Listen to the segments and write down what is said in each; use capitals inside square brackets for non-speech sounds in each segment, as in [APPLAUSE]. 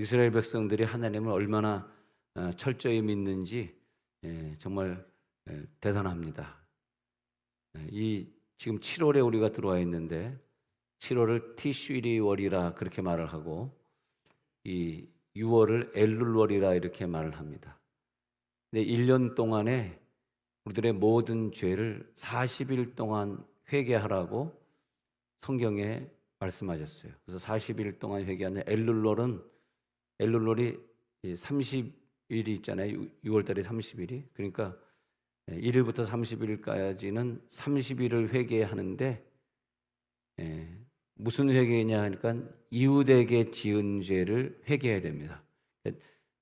이스라엘 백성들이 하나님을 얼마나 어, 철저히 믿는지 예, 정말 예, 대단합니다. 예, 이 지금 7월에 우리가 들어와 있는데 7월을 티슈리월이라 그렇게 말을 하고 이 6월을 엘룰월이라 이렇게 말을 합니다. 근데 1년 동안에 우리들의 모든 죄를 40일 동안 회개하라고 성경에 말씀하셨어요. 그래서 40일 동안 회개하는 엘룰롤은 엘룰롤이 30일이 있잖아요. 6월 달에 30일이. 그러니까 1일부터 30일까지는 30일을 회개하는데 예, 무슨 회개냐 하니까 이웃에게 지은 죄를 회개해야 됩니다.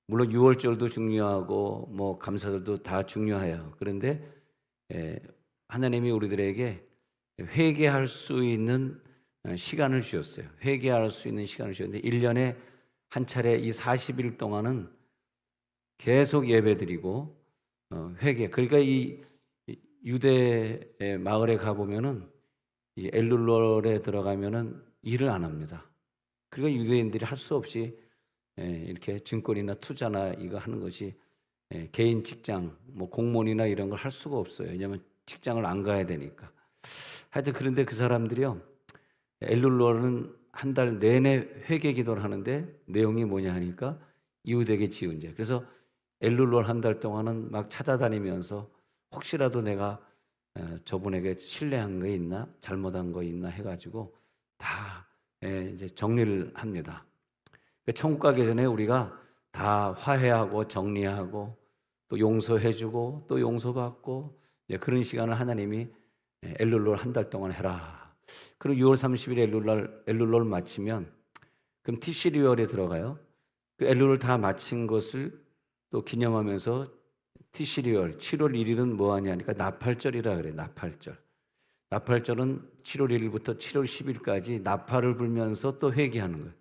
물론 6월절도 중요하고 뭐 감사절도 다 중요해요. 그런데 예, 하나님이 우리들에게 회개할 수 있는 어, 시간을 주셨어요. 회개할 수 있는 시간을 주셨는데 1년에 한 차례 이 40일 동안은 계속 예배드리고 어, 회개. 그러니까 이 유대 마을에 가 보면은 이 엘룰롤에 들어가면은 일을 안 합니다. 그러니까 유대인들이 할 수 없이 예, 이렇게 증권이나 투자나 이거 하는 것이 예, 개인 직장, 뭐 공무원이나 이런 걸 할 수가 없어요. 왜냐하면 직장을 안 가야 되니까. 하여튼 그런데 그 사람들이요. 엘룰롤은 한 달 내내 회개 기도를 하는데 내용이 뭐냐 하니까 이웃에게 지은 죄. 그래서 엘룰롤 한 달 동안은 막 찾아다니면서 혹시라도 내가 어, 저분에게 신뢰한 거 있나 잘못한 거 있나 해가지고 다 예, 이제 정리를 합니다. 천국 가기 전에 우리가 다 화해하고 정리하고 또 용서해주고 또 용서받고 예, 그런 시간을 하나님이 예, 엘룰롤 한 달 동안 해라. 그리고 6월 30일 엘룰롤 엘룰롤 마치면 그럼 티시리얼에 들어가요. 그 엘룰을 다 마친 것을 또 기념하면서 티시리얼 7월 1일은 뭐 하냐니까 나팔절이라 그래. 나팔절. 나팔절은 7월 1일부터 7월 10일까지 나팔을 불면서 또 회개하는 거예요.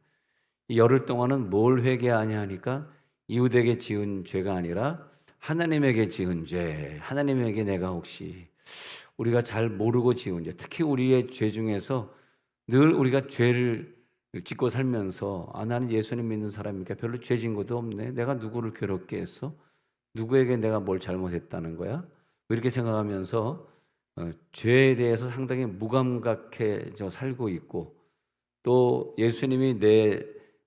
이 열흘 동안은 뭘 회개하냐 하니까 이웃에게 지은 죄가 아니라 하나님에게 지은 죄. 하나님에게 내가 혹시 우리가 잘 모르고 지은 죄. 특히 우리의 죄 중에서 늘 우리가 죄를 짓고 살면서 아 나는 예수님 믿는 사람이니까 별로 죄진 것도 없네. 내가 누구를 괴롭게 했어? 누구에게 내가 뭘 잘못했다는 거야? 뭐 이렇게 생각하면서 어, 죄에 대해서 상당히 무감각해져 살고 있고 또 예수님이 내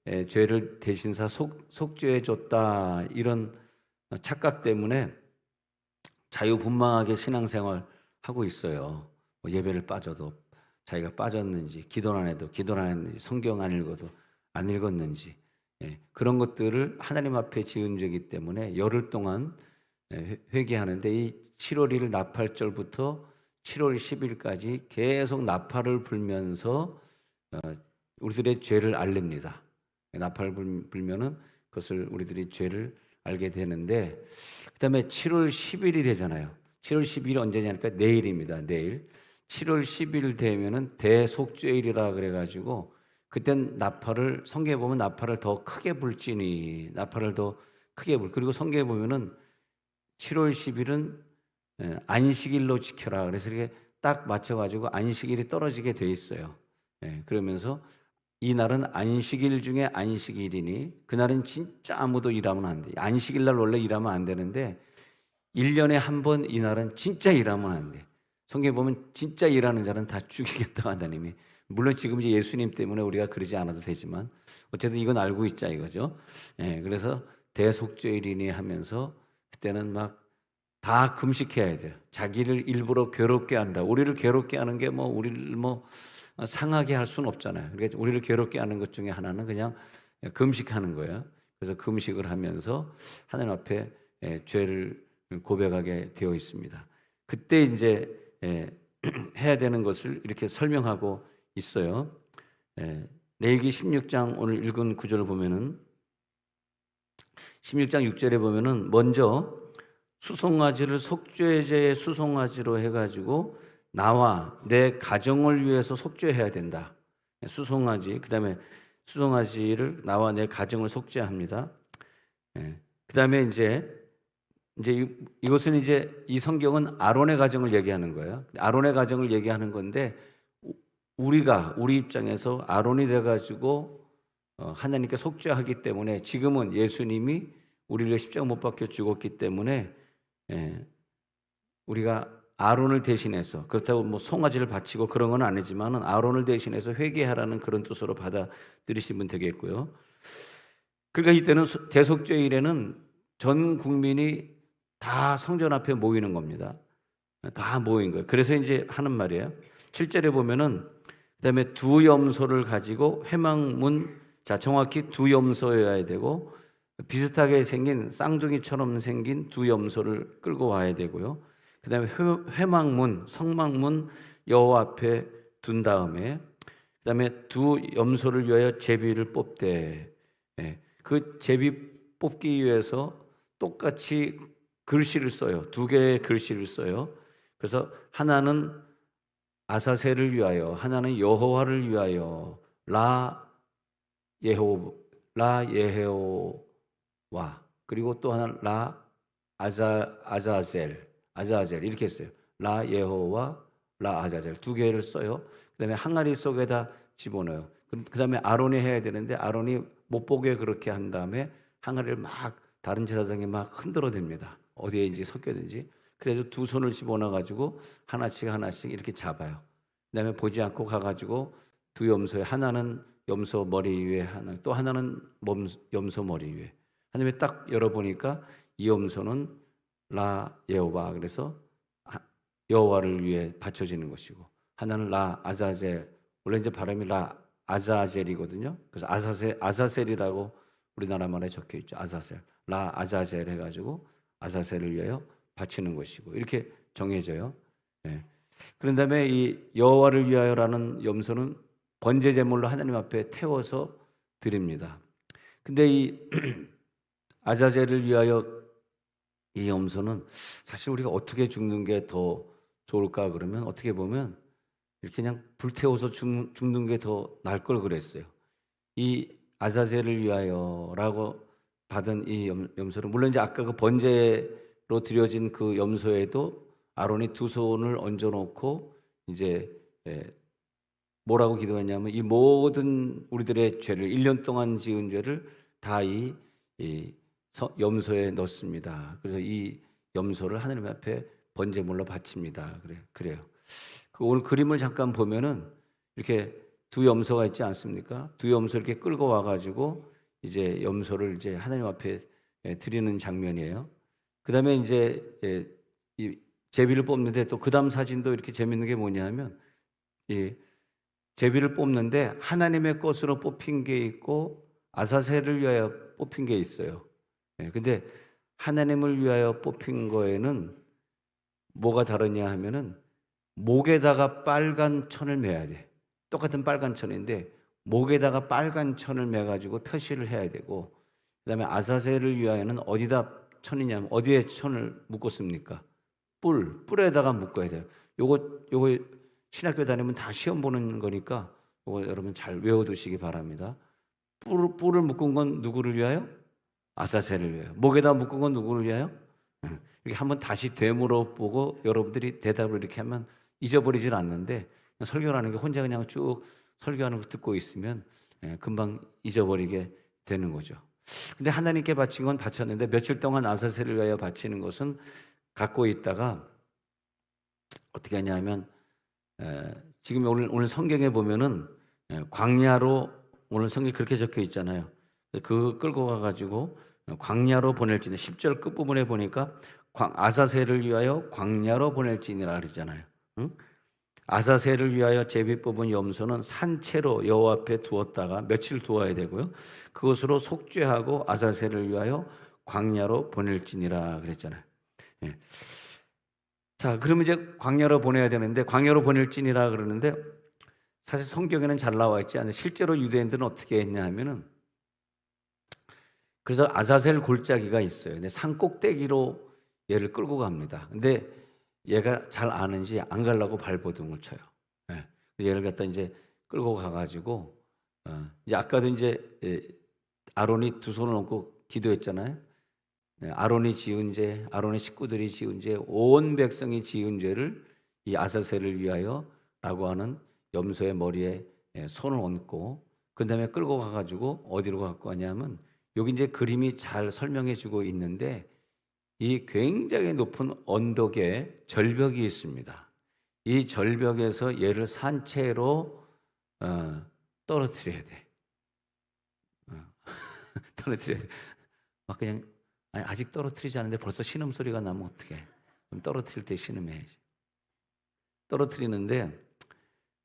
에, 죄를 대신 사 속, 속죄해 줬다 이런 착각 때문에 자유분방하게 신앙생활 하고 있어요. 뭐 예배를 빠져도 자기가 빠졌는지 기도 안 해도 기도 안 했는지 성경 안 읽어도 안 읽었는지 예, 그런 것들을 하나님 앞에 지은 죄이기 때문에 열흘 동안 예, 회개하는데 이 7월 1일 나팔절부터 7월 10일까지 계속 나팔을 불면서 어, 우리들의 죄를 알립니다. 나팔을 불면은 그것을 우리들이 죄를 알게 되는데 그다음에 7월 10일이 되잖아요. 7월 10일이 언제냐니까 내일입니다. 내일 7월 10일 되면은 대속죄일이라 그래가지고 그땐 나팔을 성경에 보면 나팔을 더 크게 불지니 나팔을 더 크게 불 그리고 성경에 보면은 7월 10일은 예, 안식일로 지켜라 그래서 이렇게 딱 맞춰가지고 안식일이 떨어지게 돼 있어요. 예, 그러면서 이 날은 안식일 중에 안식일이니 그날은 진짜 아무도 일하면 안 돼. 안식일 날 원래 일하면 안 되는데 1년에 한 번 이 날은 진짜 일하면 안 돼. 성경에 보면 진짜 일하는 자는 다 죽이겠다 하나님이. 물론 지금 이제 예수님 때문에 우리가 그러지 않아도 되지만 어쨌든 이건 알고 있자 이거죠. 예, 그래서 대속죄일이니 하면서 그때는 막 다 금식해야 돼요. 자기를 일부러 괴롭게 한다. 우리를 괴롭게 하는 게 뭐 우리를 뭐 상하게 할 수는 없잖아요. 그러니까 우리를 괴롭게 하는 것 중에 하나는 그냥 금식하는 거예요. 그래서 금식을 하면서 하나님 앞에 예, 죄를 고백하게 되어 있습니다. 그때 이제 예, [CLEARS THROAT] 해야 되는 것을 이렇게 설명하고 있어요. 예, 레위기 16장 오늘 읽은 구절을 보면은 16장 6절에 보면은 먼저 수송아지를 속죄제의 수송아지로 해가지고 나와 내 가정을 위해서 속죄해야 된다. 수송아지 그 다음에 수송아지를 나와 내 가정을 속죄합니다. 예, 그다음에 이제 이제 이것은 이제 이 성경은 아론의 가정을 얘기하는 거예요. 아론의 가정을 얘기하는 건데 우리가 우리 입장에서 아론이 돼 가지고 어, 어, 하나님께 속죄하기 때문에 지금은 예수님이 우리를 십자가 못 박혀 죽었기 때문에 예, 우리가 아론을 대신해서 그렇다고 뭐 송아지를 바치고 그런 건 아니지만은 아론을 대신해서 회개하라는 그런 뜻으로 받아들이시면 되겠고요. 그러니까 이때는 소- 대속죄일에는 전 국민이 다 성전 앞에 모이는 겁니다. 다 모인 거예요. 그래서 이제 하는 말이에요. 7절에 보면은 그다음에 두 염소를 가지고 회망문 자 정확히 두 염소여야 되고 비슷하게 생긴 쌍둥이처럼 생긴 두 염소를 끌고 와야 되고요. 그다음에 회- 회망문 성막문 여호와 앞에 둔 다음에 그다음에 두 염소를 위하여 제비를 뽑되 예, 그 제비 뽑기 위해서 똑같이 글씨를 써요. 두 개의 글씨를 써요. 그래서 하나는 아사셀을 위하여, 하나는 여호와를 위하여 라 예호 라 예호와 그리고 또 하나는 라 아자 아자젤 아자젤 이렇게 했어요. 라 예호와 라 아자젤 두 개를 써요. 그다음에 항아리 속에다 집어넣어요. 그- 그다음에 아론이 해야 되는데 아론이 못 보게 그렇게 한 다음에 항아리를 막 다른 제사장에 막 흔들어 댑니다. 어디에 이제 섞여든지. 그래서 두 손을 집어넣어 가지고 하나씩 하나씩 이렇게 잡아요. 그다음에 보지 않고 가가지고 두 염소에 하나는 염소 머리 위에 하나 또 하나는 몸, 염소 머리 위에 하나님이 딱 열어보니까 이 염소는 라 예호와 그래서 하- 여호와를 위해 바쳐지는 것이고 하나는 라 아자젤 원래 이제 발음이 라 아자젤이거든요. 그래서 아사셀 아사셀이라고 우리나라 말에 적혀 있죠. 아사셀 라 아자젤 해가지고 아사셀을 위하여 바치는 것이고 이렇게 정해져요. 예. 그런 다음에 이 여호와를 위하여라는 염소는 번제 제물로 하나님 앞에 태워서 드립니다. 근데 이 [CLEARS THROAT] 아자젤을 위하여 이 염소는 사실 우리가 어떻게 죽는 게 더 좋을까 그러면 어떻게 보면 이렇게 그냥 불태워서 죽, 죽는 게 더 나을 걸 그랬어요. 이 아자젤을 위하여라고 받은 이 염, 염소를 물론 이제 아까 그 번제로 드려진 그 염소에도 아론이 두 손을 얹어 놓고 이제 예, 뭐라고 기도했냐면 이 모든 우리들의 죄를 1년 동안 지은 죄를 다이 염소에 넣습니다. 그래서 이 염소를 하나님 앞에 번제물로 바칩니다. 그래 그래요. 그 오늘 그림을 잠깐 보면은 이렇게 두 염소가 있지 않습니까? 두 염소 이렇게 끌고 와가지고 이제 염소를 이제 하나님 앞에 예, 드리는 장면이에요. 그 다음에 이제 예, 이 제비를 뽑는데 또 그 다음 사진도 이렇게 재밌는 게 뭐냐면 이 제비를 뽑는데 하나님의 것으로 뽑힌 게 있고 아사셀을 위하여 뽑힌 게 있어요. 예, 근데 하나님을 위하여 뽑힌 거에는 뭐가 다르냐 하면은 목에다가 빨간 천을 매야 돼. 똑같은 빨간 천인데 목에다가 빨간 천을 매 가지고 표시를 해야 되고 그다음에 아사셀을 위하여는 어디다 천이냐면 어디에 천을 묶었습니까? 뿔, 뿔에다가 묶어야 돼요. 요거 요거 신학교 다니면 다 시험 보는 거니까 요거 여러분 잘 외워두시기 바랍니다. 뿔, 뿔을 묶은 건 누구를 위하여? 아사셀을 위하여. 목에다 묶은 건 누구를 위하여? 응. 이렇게 한번 다시 되물어 보고 여러분들이 대답을 이렇게 하면 잊어버리질 않는데 설교라는 게 혼자 그냥 쭉 설교하는 거 듣고 있으면 예, 금방 잊어버리게 되는 거죠. 근데 하나님께 바친 건 바쳤는데 며칠 동안 아사셀을 위하여 바치는 것은 갖고 있다가 어떻게 하냐면 에, 지금 오늘 오늘 성경에 보면은 에, 광야로 오늘 성경 에 그렇게 적혀 있잖아요. 그 끌고 가가지고 광야로 보낼지니 10절 끝 부분에 보니까 광- 아사셀을 위하여 광야로 보낼지니라 그랬잖아요. 응? 아사셀을 위하여 제비 뽑은 염소는 산채로 여호와 앞에 두었다가 며칠 두어야 되고요. 그것으로 속죄하고 아사셀을 위하여 광야로 보낼지니라 그랬잖아요. 예. 자, 그러면 이제 광야로 보내야 되는데 광야로 보낼지니라 그러는데 사실 성경에는 잘 나와 있지 않아요. 실제로 유대인들은 어떻게 했냐 하면은 그래서 아사셀 골짜기가 있어요. 근데 산 꼭대기로 얘를 끌고 갑니다. 근데 얘가 잘 아는지 안 가려고 발버둥을 쳐요. 예. 얘를 갖다 이제 끌고 가가지고 어, 이제 아까도 이제 예, 아론이 두 손을 얹고 기도했잖아요. 네, 아론이 지은 죄, 아론의 식구들이 지은 죄, 온 백성이 지은 죄를 이 아사셀을 위하여라고 하는 염소의 머리에 예, 손을 얹고 그 다음에 끌고 가가지고 어디로 갖고 가냐면 여기 이제 그림이 잘 설명해주고 있는데 이 굉장히 높은 언덕에 절벽이 있습니다. 이 절벽에서 얘를 산채로 어, 떨어뜨려야 돼. 어, [LAUGHS] 떨어뜨려야 돼. 막 그냥 아니, 아직 떨어뜨리지 않는데 벌써 신음 소리가 나면 어떡해? 그럼 떨어뜨릴 때 신음해야지. 떨어뜨리는데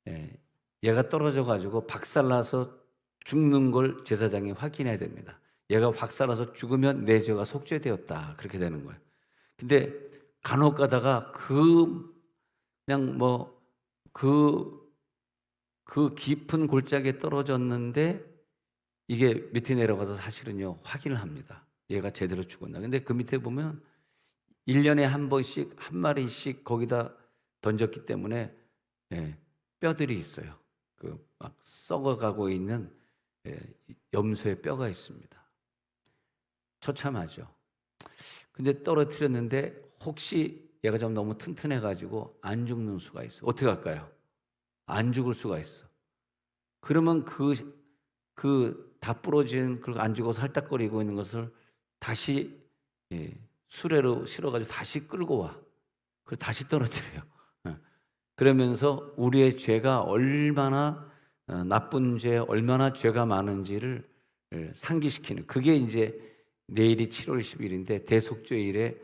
예, 얘가 떨어져 가지고 박살나서 죽는 걸 제사장이 확인해야 됩니다. 얘가 박살나서 죽으면 내 죄가 속죄되었다 그렇게 되는 거예요. 근데 간혹 가다가 그 그냥 뭐그그 깊은 골짜기에 떨어졌는데 이게 밑에 내려가서 사실은요 확인을 합니다. 얘가 제대로 죽었나. 근데 그 밑에 보면 1년에 한 번씩 한 마리씩 거기다 던졌기 때문에 예, 뼈들이 있어요. 그 막 썩어가고 있는 예, 염소의 뼈가 있습니다. 처참하죠. 근데 떨어뜨렸는데 혹시 얘가 좀 너무 튼튼해 가지고 안 죽는 수가 있어. 어떻게 할까요? 안 죽을 수가 있어. 그러면 그, 그 다 부러진, 그리고 안 죽어서 할딱거리고 있는 것을 다시 예, 수레로 실어 가지고 다시 끌고 와. 그리고 다시 떨어뜨려요. 예. 그러면서 우리의 죄가 얼마나 어, 나쁜 죄, 얼마나 죄가 많은지를 예, 상기시키는 그게 이제 내일이 7월 10일인데 대속죄일에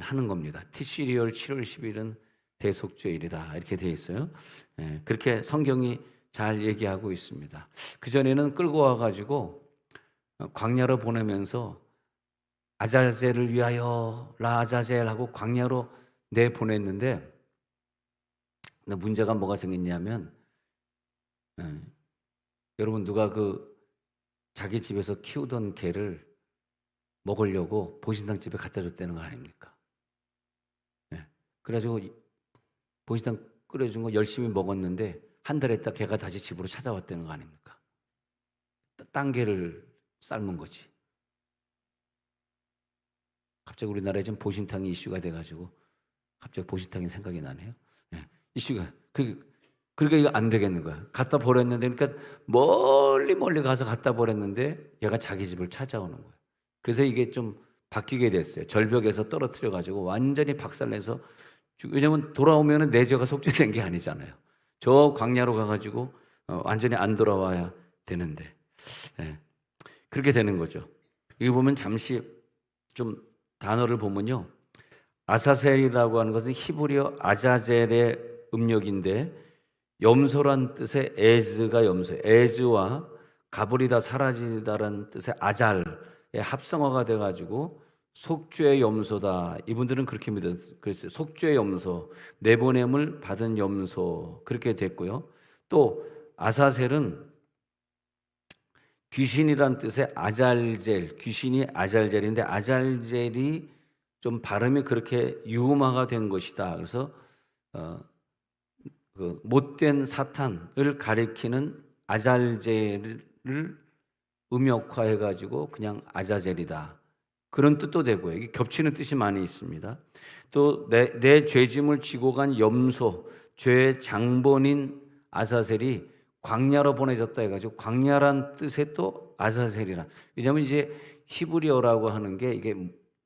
하는 겁니다. 티시리얼 7월 10일은 대속죄일이다 이렇게 돼 있어요. 예, 그렇게 성경이 잘 얘기하고 있습니다. 그 전에는 끌고 와가지고 어, 광야로 보내면서 아자젤을 위하여 라아자젤하고 광야로 내 보냈는데 문제가 뭐가 생겼냐면 예, 여러분 누가 그 자기 집에서 키우던 개를 먹으려고 보신당 집에 갖다 줬다는 거 아닙니까? 예, 그래가지고 이- 보신당 끓여준 거 열심히 먹었는데 한 달 있다 개가 다시 집으로 찾아왔다는 거 아닙니까? 따- 딴 개를 삶은 거지. 갑자기 우리나라에 좀 보신탕이 이슈가 돼가지고 갑자기 보신탕이 생각이 나네요. 예, 이슈가 그 그러니까 이거 안 되겠는 거야. 갖다 버렸는데 그러니까 멀리 멀리 가서 갖다 버렸는데 얘가 자기 집을 찾아오는 거야. 그래서 이게 좀 바뀌게 됐어요. 절벽에서 떨어뜨려 가지고 완전히 박살내서 죽- 왜냐면 돌아오면은 내 죄가 속죄된 게 아니잖아요. 저 광야로 가가지고 어, 완전히 안 돌아와야 되는데 예, 그렇게 되는 거죠. 여기 보면 잠시 좀 단어를 보면요. 아사셀이라고 하는 것은 히브리어 아자젤의 음력인데 염소란 뜻의 에즈가 염소, 에즈와 가버리다 사라지다라는 뜻의 아잘의 합성어가 돼가지고 속죄의 염소다. 이분들은 그렇게 믿었어요. 그랬어요. 속죄의 염소, 내보냄을 받은 염소 그렇게 됐고요. 또 아사셀은 귀신이란 뜻의 아잘젤, 귀신이 아잘젤인데 아잘젤이 좀 발음이 그렇게 유음화가 된 것이다. 그래서 어, 그 못된 사탄을 가리키는 아잘젤을 음역화해 가지고 그냥 아자젤이다. 그런 뜻도 되고요. 이게 겹치는 뜻이 많이 있습니다. 또 내 내 죄짐을 지고 간 염소, 죄의 장본인 아사셀이 광야로 보내졌다 해가지고 광야란 뜻의 또 아사셀이라. 왜냐하면 이제 히브리어라고 하는 게 이게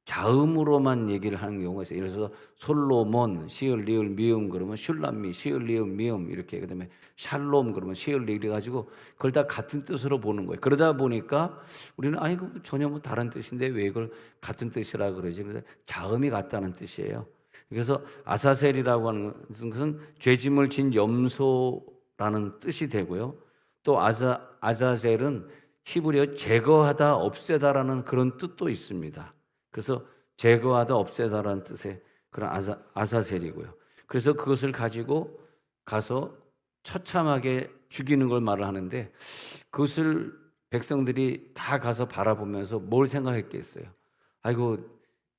자음으로만 얘기를 하는 경우가 있어요. 예를 들어서 솔로몬, 시을, 리을, 미음 그러면 슐람미, 시을, 리음, 미음 이렇게 그다음에 샬롬 그러면 시을, 리을 해가지고 그걸 다 같은 뜻으로 보는 거예요. 그러다 보니까 우리는 아니 그 전혀 뭐 다른 뜻인데 왜 이걸 같은 뜻이라 그러지? 그래서 자음이 같다는 뜻이에요. 그래서 아사셀이라고 하는 것은 죄짐을 진 염소라는 뜻이 되고요. 또 아자 아자셀은 히브리어 제거하다, 없애다라는 그런 뜻도 있습니다. 그래서 제거하다, 없애다라는 뜻의 그런 아사, 아사셀이고요. 그래서 그것을 가지고 가서 처참하게 죽이는 걸 말을 하는데 그것을 백성들이 다 가서 바라보면서 뭘 생각했겠어요? 아이고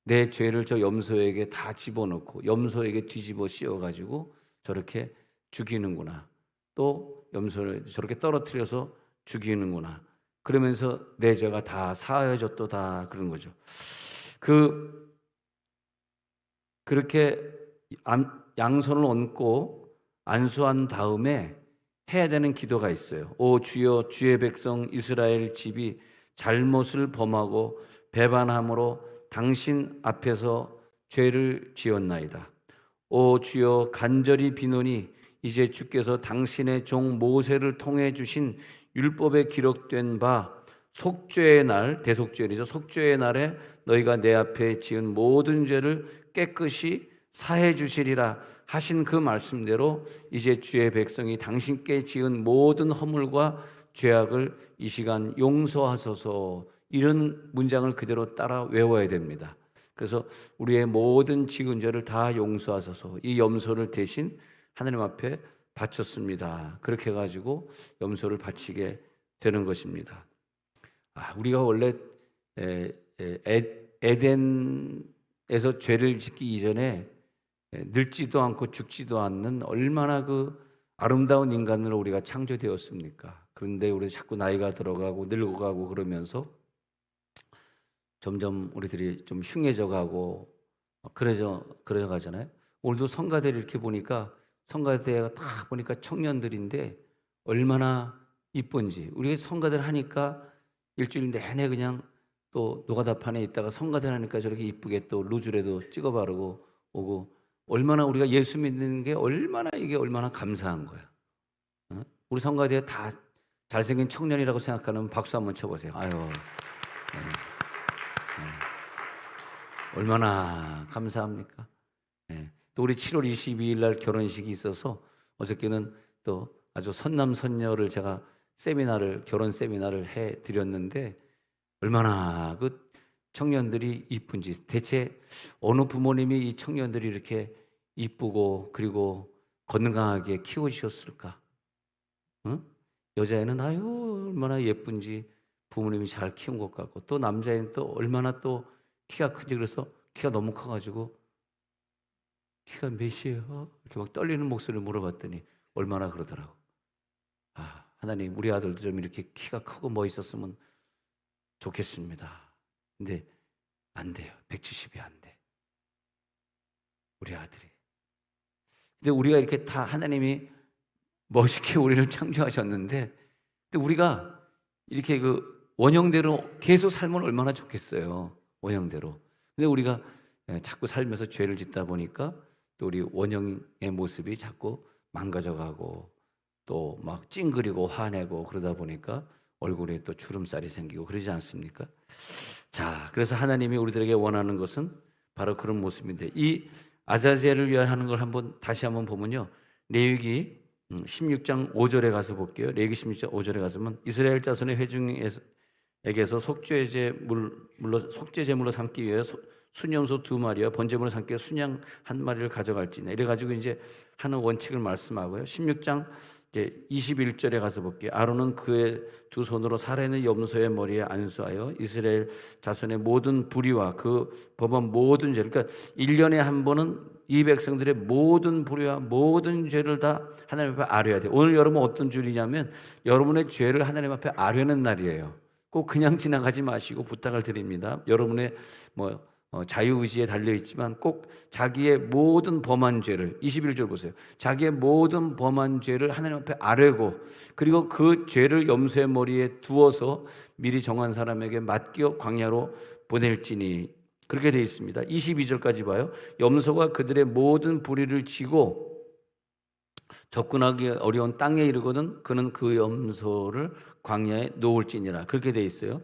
내 죄를 저 염소에게 다 집어넣고 염소에게 뒤집어 씌워가지고 저렇게 죽이는구나. 또 염소를 저렇게 떨어뜨려서 죽이는구나. 그러면서 내 죄가 다 사하여졌도다 그런 거죠. 그 그렇게 암- 양손을 얹고 안수한 다음에 해야 되는 기도가 있어요. 오 주여 주의 백성 이스라엘 집이 잘못을 범하고 배반함으로 당신 앞에서 죄를 지었나이다. 오 주여 간절히 비노니 이제 주께서 당신의 종 모세를 통해 주신 율법에 기록된 바 속죄의 날 대속죄이죠. 속죄의 날에 너희가 내 앞에 지은 모든 죄를 깨끗이 사해 주시리라 하신 그 말씀대로 이제 주의 백성이 당신께 지은 모든 허물과 죄악을 이 시간 용서하소서 이런 문장을 그대로 따라 외워야 됩니다. 그래서 우리의 모든 지은 죄를 다 용서하소서 이 염소를 대신 하나님 앞에 바쳤습니다. 그렇게 해가지고 염소를 바치게 되는 것입니다. 아, 우리가 원래 에, 에, 에덴에서 죄를 짓기 이전에 늙지도 않고 죽지도 않는 얼마나 그 아름다운 인간으로 우리가 창조되었습니까? 그런데 우리 자꾸 나이가 들어가고 늙어가고 그러면서 점점 우리들이 좀 흉해져 가고 그래져 그래 가잖아요. 오늘도 성가대를 이렇게 보니까 성가대가 다 보니까 청년들인데 얼마나 이쁜지 우리가 성가대를 하니까 일주일 내내 그냥 또 노가다판에 있다가 성가대 하니까 저렇게 이쁘게 또 루즈라도 찍어 바르고 오고 얼마나 우리가 예수 믿는 게 얼마나 이게 얼마나 감사한 거야. 어? 우리 성가대 다 잘생긴 청년이라고 생각하는 박수 한번 쳐보세요. 아유. 네. 네. 얼마나 감사합니까? 네. 또 우리 7월 22일 날 결혼식이 있어서 어저께는 또 아주 선남 선녀를 제가 세미나를 결혼 세미나를 해 드렸는데 얼마나 그 청년들이 이쁜지 대체 어느 부모님이 이 청년들이 이렇게 이쁘고 그리고 건강하게 키우셨을까? 응? 여자애는 아유 얼마나 예쁜지 부모님이 잘 키운 것 같고 또 남자애는 또 얼마나 또 키가 크지 그래서 키가 너무 커가지고 키가 몇이에요? 이렇게 막 떨리는 목소리를 물어봤더니 얼마나 그러더라고. 아 하나님 우리 아들도 좀 이렇게 키가 크고 멋있었으면 좋겠습니다. 근데 안 돼요. 170이 안 돼. 우리 아들이. 근데 우리가 이렇게 다 하나님이 멋있게 우리를 창조하셨는데 근데 우리가 이렇게 그 원형대로 계속 살면 얼마나 좋겠어요. 원형대로. 근데 우리가 예, 자꾸 살면서 죄를 짓다 보니까 또 우리 원형의 모습이 자꾸 망가져가고 또 막 찡그리고 화내고 그러다 보니까 얼굴에 또 주름살이 생기고 그러지 않습니까? 자, 그래서 하나님이 우리들에게 원하는 것은 바로 그런 모습인데 이 아자젤을 위하여 하는 걸 한번 다시 한번 보면요. 레위기 16장 5절에 가서 볼게요. 레위기 16장 5절에 가서면 이스라엘 자손의 회중에게서 속죄제 물 물로 속죄 제물로 삼기 위해 소, 순염소 두 마리와 번제물로 삼기 위해 순양 한 마리를 가져갈지냐 이래 가지고 이제 하는 원칙을 말씀하고요. 16장 이제 21절에 가서 볼게요. 아론은 그의 두 손으로 살아있는 염소의 머리에 안수하여 이스라엘 자손의 모든 불의와 그 법원 모든 죄 그러니까 1년에 한 번은 이 백성들의 모든 불의와 모든 죄를 다 하나님 앞에 아뢰야 돼요. 오늘 여러분 어떤 줄이냐면 여러분의 죄를 하나님 앞에 아뢰는 날이에요. 꼭 그냥 지나가지 마시고 부탁을 드립니다. 여러분의 뭐 어, 자유의지에 달려 있지만 꼭 자기의 모든 범한 죄를 21절 보세요. 자기의 모든 범한 죄를 하나님 앞에 아뢰고 그리고 그 죄를 염소의 머리에 두어서 미리 정한 사람에게 맡겨 광야로 보낼지니 그렇게 되어 있습니다. 22절까지 봐요. 염소가 그들의 모든 불의를 지고 접근하기 어려운 땅에 이르거든 그는 그 염소를 광야에 놓을지니라 그렇게 되어 있어요.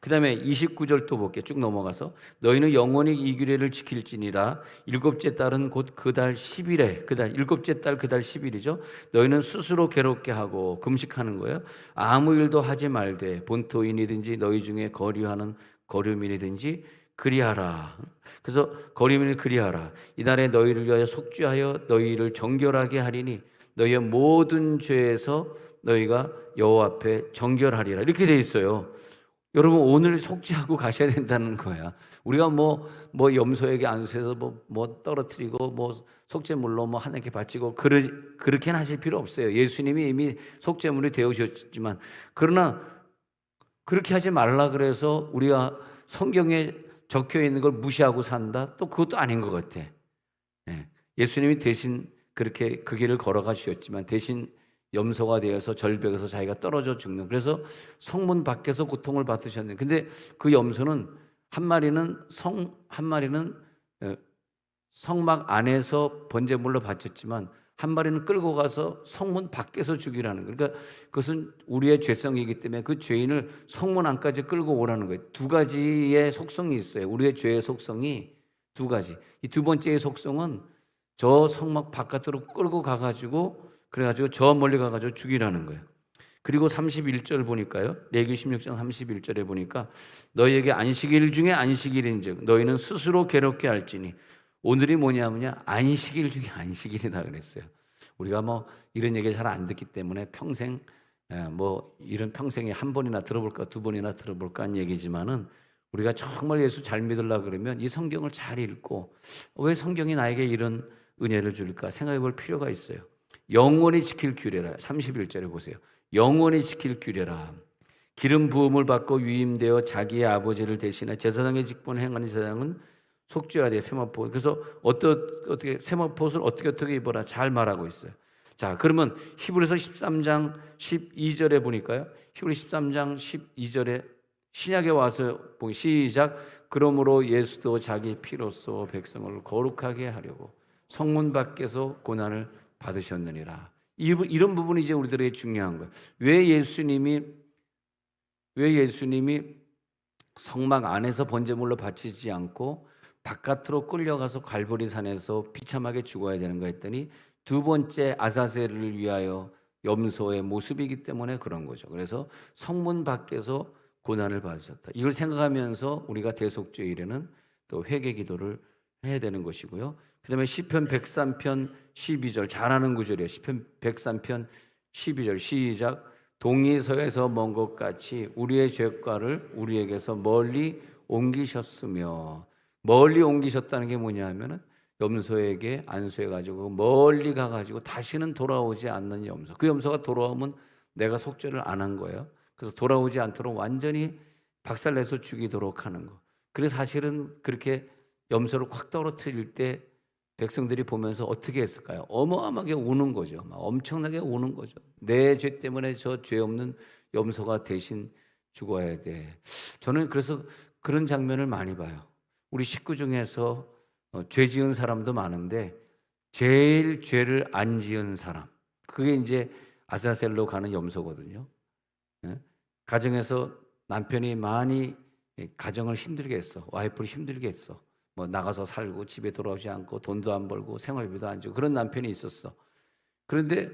그 다음에 29절 또 볼게요. 쭉 넘어가서 너희는 영원히 이 규례를 지킬지니라 일곱째 달은 곧 그 달 10일에 그달 일곱째 달 그 달 10일이죠. 너희는 스스로 괴롭게 하고 금식하는 거예요. 아무 일도 하지 말되 본토인이든지 너희 중에 거류하는 거류민이든지 그리하라. 그래서 거류민을 그리하라. 이날에 너희를 위하여 속죄하여 너희를 정결하게 하리니 너희의 모든 죄에서 너희가 여호와 앞에 정결하리라. 이렇게 돼 있어요. 여러분 오늘 속죄하고 가셔야 된다는 거야. 우리가 뭐뭐 뭐 염소에게 안수해서 뭐, 뭐 떨어뜨리고 뭐 속죄물로 뭐 하나님께 바치고 그러, 그렇게는 하실 필요 없어요. 예수님이 이미 속죄물이 되어 주셨지만 그러나 그렇게 하지 말라 그래서 우리가 성경에 적혀 있는 걸 무시하고 산다? 또 그것도 아닌 것 같아. 예. 예수님이 대신 그렇게 그 길을 걸어가 주셨지만 대신 염소가 되어서 절벽에서 자기가 떨어져 죽는 그래서 성문 밖에서 고통을 받으셨는데 근데 그 염소는 한 마리는 성 한 마리는 어, 성막 안에서 번제물로 바쳤지만 한 마리는 끌고 가서 성문 밖에서 죽이라는 거예요. 그러니까 그것은 우리의 죄성이기 때문에 그 죄인을 성문 안까지 끌고 오라는 거예요. 두 가지의 속성이 있어요. 우리의 죄의 속성이 두 가지. 이 두 번째의 속성은 저 성막 바깥으로 끌고 가가지고 그래가지고 저 멀리 가가지고 죽이라는 거예요. 그리고 31절 보니까요. 레기 16장 31절에 보니까 너희에게 안식일 중에 안식일인즉 너희는 스스로 괴롭게 할지니 오늘이 뭐냐면요. 안식일 중에 안식일이다 그랬어요. 우리가 뭐 이런 얘기 잘안 듣기 때문에 평생 에, 뭐 이런 평생에 한 번이나 들어볼까 두 번이나 들어볼까 하는 얘기지만은 우리가 정말 예수 잘 믿으려 그러면 이 성경을 잘 읽고 왜 성경이 나에게 이런 은혜를 줄까 생각해 볼 필요가 있어요. 영원히 지킬 규례라. 31절에 보세요. 영원히 지킬 규례라. 기름 부음을 받고 위임되어 자기의 아버지를 대신해 제사장의 직분을 행하는 제사장은 돼 세마포. 그래서 어떠, 어떻게 세마포옷을 어떻게 어떻게 입어라 잘 말하고 있어요. 자 그러면 히브리서 13장 12절에 보니까요. 히브리 13장 12절에 신약에 와서 보기 시작. 그러므로 예수도 자기 피로써 백성을 거룩하게 하려고 성문 밖에서 고난을 받으셨느니라. 이런 부분이 이제 우리들에게 중요한 거예요. 왜 예수님이 왜 예수님이 성막 안에서 번제물로 바치지 않고 바깥으로 끌려가서 갈보리 산에서 비참하게 죽어야 되는가 했더니 두 번째 아사셀을 위하여 염소의 모습이기 때문에 그런 거죠. 그래서 성문 밖에서 고난을 받으셨다. 이걸 생각하면서 우리가 대속죄일에는 또 회개 기도를 해야 되는 것이고요. 그다음에 시편 103편 12절 잘하는 구절이에요. 시편 103편 12절 시작 동이서에서 먼 것 같이 우리의 죄과를 우리에게서 멀리 옮기셨으며 멀리 옮기셨다는 게 뭐냐면은 염소에게 안수해 가지고 멀리 가 가지고 다시는 돌아오지 않는 염소. 그 염소가 돌아오면 내가 속죄를 안 한 거예요. 그래서 돌아오지 않도록 완전히 박살내서 죽이도록 하는 거. 그래서 사실은 그렇게 염소를 확 떨어뜨릴 때 백성들이 보면서 어떻게 했을까요? 어마어마하게 우는 거죠. 막 엄청나게 우는 거죠. 내 죄 때문에 저 죄 없는 염소가 대신 죽어야 돼. 저는 그래서 그런 장면을 많이 봐요. 우리 식구 중에서 어, 죄 지은 사람도 많은데 제일 죄를 안 지은 사람. 그게 이제 아사셀로 가는 염소거든요. 예? 가정에서 남편이 많이 가정을 힘들게 했어. 와이프를 힘들게 했어. 뭐 나가서 살고 집에 돌아오지 않고 돈도 안 벌고 생활비도 안 주고 그런 남편이 있었어. 그런데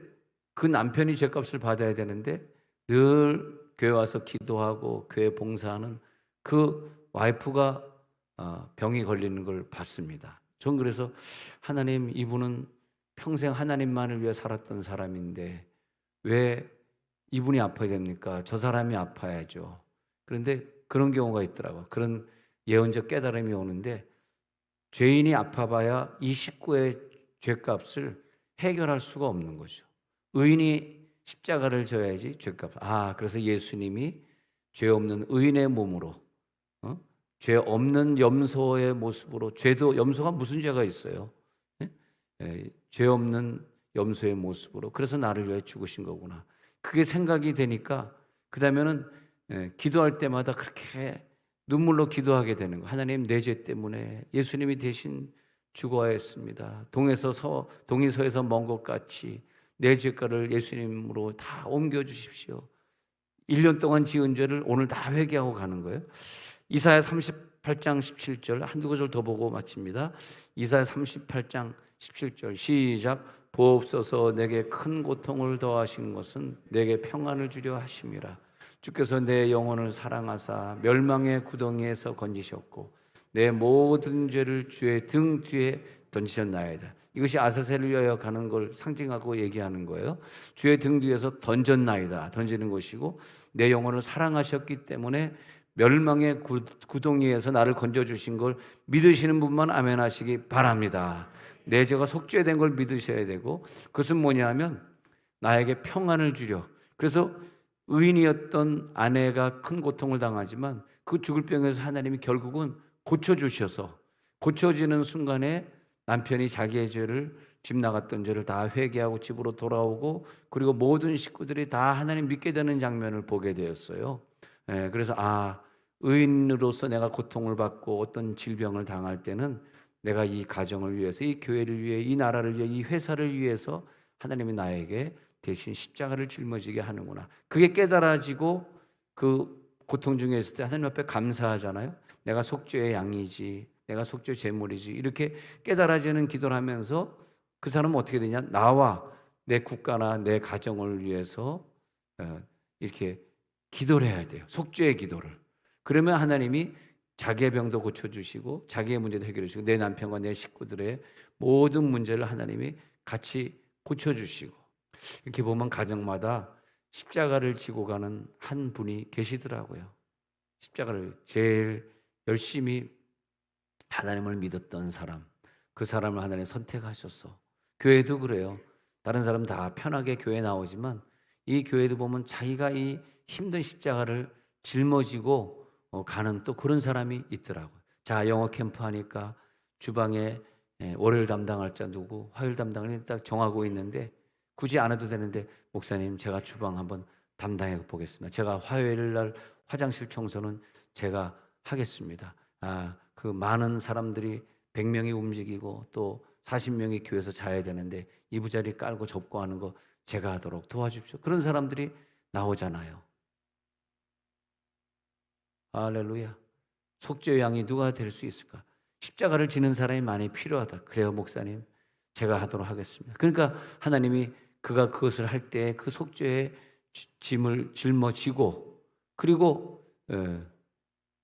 그 남편이 죄값을 받아야 되는데 늘 교회 와서 기도하고 교회 봉사하는 그 와이프가 어, 병이 걸리는 걸 봤습니다. 전 그래서 하나님 이분은 평생 하나님만을 위해 살았던 사람인데 왜 이분이 아파야 됩니까? 저 사람이 아파야죠. 그런데 그런 경우가 있더라고. 그런 예언적 깨달음이 오는데 죄인이 아파봐야 이 식구의 죄값을 해결할 수가 없는 거죠. 의인이 십자가를 져야지 죄값. 아, 그래서 예수님이 죄 없는 의인의 몸으로, 어? 죄 없는 염소의 모습으로, 죄도 염소가 무슨 죄가 있어요? 예? 예, 죄 없는 염소의 모습으로. 그래서 나를 위해 죽으신 거구나. 그게 생각이 되니까 그 다음에는 예, 기도할 때마다 그렇게 눈물로 기도하게 되는 거. 하나님 내 죄 때문에 예수님이 대신 죽어야 했습니다. 동에서 서 동이 서에서 먼 것 같이 내 죄가를 예수님으로 다 옮겨 주십시오. 1년 동안 지은 죄를 오늘 다 회개하고 가는 거예요. 이사야 38장 17절 한두 구절 더 보고 마칩니다. 이사야 38장 17절 시작 보옵소서 내게 큰 고통을 더하신 것은 내게 평안을 주려 하심이라. 주께서 내 영혼을 사랑하사 멸망의 구덩이에서 건지셨고 내 모든 죄를 주의 등 뒤에 던지셨나이다. 이것이 아사셀을 가는 걸 상징하고 얘기하는 거예요. 주의 등 뒤에서 던졌나이다. 던지는 것이고 내 영혼을 사랑하셨기 때문에 멸망의 구, 구덩이에서 나를 건져 주신 걸 믿으시는 분만 아멘하시기 바랍니다. 내 죄가 속죄된 걸 믿으셔야 되고 그것은 뭐냐면 나에게 평안을 주려. 그래서 의인이었던 아내가 큰 고통을 당하지만 그 죽을 병에서 하나님이 결국은 고쳐 주셔서 고쳐지는 순간에 남편이 자기의 죄를 집 나갔던 죄를 다 회개하고 집으로 돌아오고 그리고 모든 식구들이 다 하나님 믿게 되는 장면을 보게 되었어요. 예, 그래서 아 의인으로서 내가 고통을 받고 어떤 질병을 당할 때는 내가 이 가정을 위해서 이 교회를 위해 이 나라를 위해 이 회사를 위해서 하나님이 나에게 대신 십자가를 짊어지게 하는구나. 그게 깨달아지고 그 고통 중에 있을 때 하나님 앞에 감사하잖아요. 내가 속죄의 양이지, 내가 속죄 제물이지 이렇게 깨달아지는 기도를 하면서 그 사람은 어떻게 되냐? 나와 내 국가나 내 가정을 위해서 어, 이렇게 기도를 해야 돼요. 속죄의 기도를. 그러면 하나님이 자기의 병도 고쳐주시고 자기의 문제도 해결해 주시고 내 남편과 내 식구들의 모든 문제를 하나님이 같이 고쳐주시고 이렇게 보면 가정마다 십자가를 지고 가는 한 분이 계시더라고요. 십자가를 제일 열심히 하나님을 믿었던 사람, 그 사람을 하나님 선택하셨어. 교회도 그래요. 다른 사람 다 편하게 교회 나오지만 이 교회도 보면 자기가 이 힘든 십자가를 짊어지고 어, 가는 또 그런 사람이 있더라고요. 자, 영어 캠프 하니까 주방에 예, 월요일 담당할 자 누구, 화요일 담당을 딱 정하고 있는데 굳이 안 해도 되는데 목사님 제가 주방 한번 담당해 보겠습니다. 제가 화요일 날 화장실 청소는 제가 하겠습니다. 아, 그 많은 사람들이 100명이 움직이고 또 40명이 교회에서 자야 되는데 이부자리 깔고 접고 하는 거 제가 하도록 도와주십시오. 그런 사람들이 나오잖아요. 할렐루야. 속죄의 양이 누가 될 수 있을까? 십자가를 지는 사람이 많이 필요하다. 그래요, 목사님. 제가 하도록 하겠습니다. 그러니까 하나님이 그가 그것을 할 때 그 속죄의 짐을 짊어지고 그리고 예,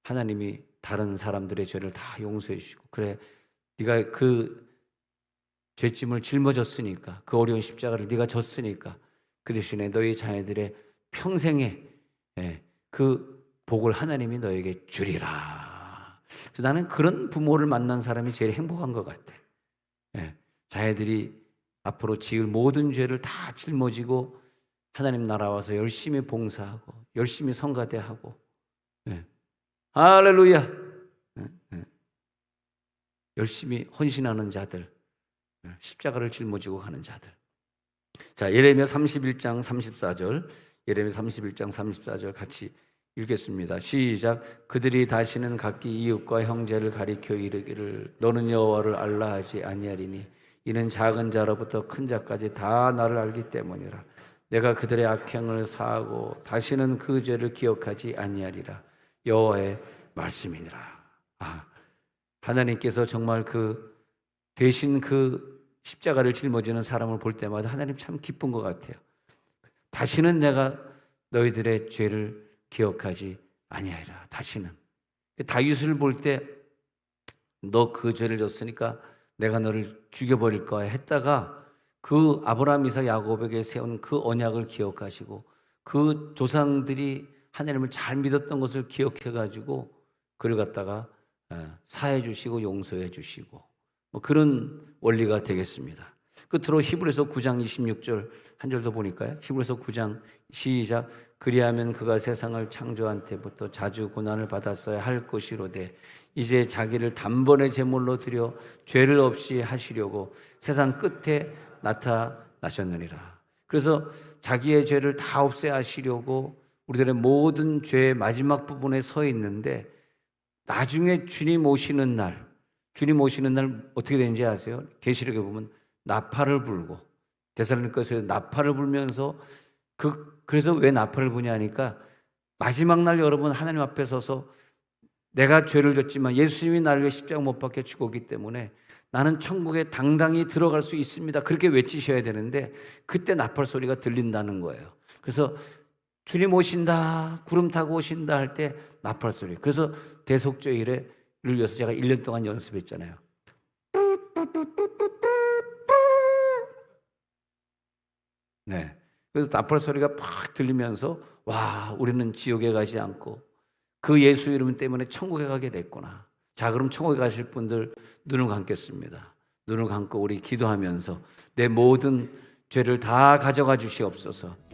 하나님이 다른 사람들의 죄를 다 용서해 주시고 그래 네가 그 죄짐을 짊어졌으니까 그 어려운 십자가를 네가 졌으니까 그 대신에 너희 자녀들의 평생에 예, 그 복을 하나님이 너에게 주리라. 그래서 나는 그런 부모를 만난 사람이 제일 행복한 것 같아. 예, 자녀들이 앞으로 지을 모든 죄를 다 짊어지고 하나님 나라 와서 열심히 봉사하고 열심히 성가대하고 예. 할렐루야 예, 예. 열심히 헌신하는 자들 예, 십자가를 짊어지고 가는 자들 자 예레미야 31장 34절 예레미야 31장 34절 같이 읽겠습니다. 시작. 그들이 다시는 각기 이웃과 형제를 가리켜 이르기를 너는 여호와를 알라 하지 아니하리니 이는 작은 자로부터 큰 자까지 다 나를 알기 때문이라. 내가 그들의 악행을 사하고 다시는 그 죄를 기억하지 아니하리라. 여호와의 말씀이니라. 아, 하나님께서 정말 그 대신 그 십자가를 짊어지는 사람을 볼 때마다 하나님 참 기쁜 것 같아요. 다시는 내가 너희들의 죄를 기억하지 아니하리라. 다시는 다윗을 볼 때 너 그 죄를 졌으니까 내가 너를 죽여버릴 거야 했다가 그 아브라함 이삭 야곱에게 세운 그 언약을 기억하시고 그 조상들이 하나님을 잘 믿었던 것을 기억해 가지고 그를 갖다가 사해 주시고 용서해 주시고 뭐 그런 원리가 되겠습니다. 끝으로 히브리서 9장 26절 한 절 더 보니까요. 히브리서 9장 시작 그리하면 그가 세상을 창조한 때부터 자주 고난을 받았어야 할 것이로되 이제 자기를 단번에 제물로 드려 죄를 없이 하시려고 세상 끝에 나타나셨느니라. 그래서 자기의 죄를 다 없애 하시려고 우리들의 모든 죄의 마지막 부분에 서 있는데 나중에 주님 오시는 날, 주님 오시는 날 어떻게 되는지 아세요? 계시록에 보면 나팔을 불고 대살로니까서 나팔을 불면서 그 그래서 왜 나팔을 부냐 하니까 마지막 날 여러분 하나님 앞에 서서 내가 죄를 졌지만 예수님이 나를 위해 십자가 못 박혀 죽었기 때문에 나는 천국에 당당히 들어갈 수 있습니다. 그렇게 외치셔야 되는데 그때 나팔 소리가 들린다는 거예요. 그래서 주님 오신다, 구름 타고 오신다 할 때 나팔 소리. 그래서 대속죄일을 위해서 제가 1년 동안 연습했잖아요. 네. 그래서 나팔 소리가 팍 들리면서 와, 우리는 지옥에 가지 않고 그 예수 이름 때문에 천국에 가게 됐구나. 자, 그럼 천국에 가실 분들 눈을 감겠습니다. 눈을 감고 우리 기도하면서 내 모든 죄를 다 가져가 주시옵소서.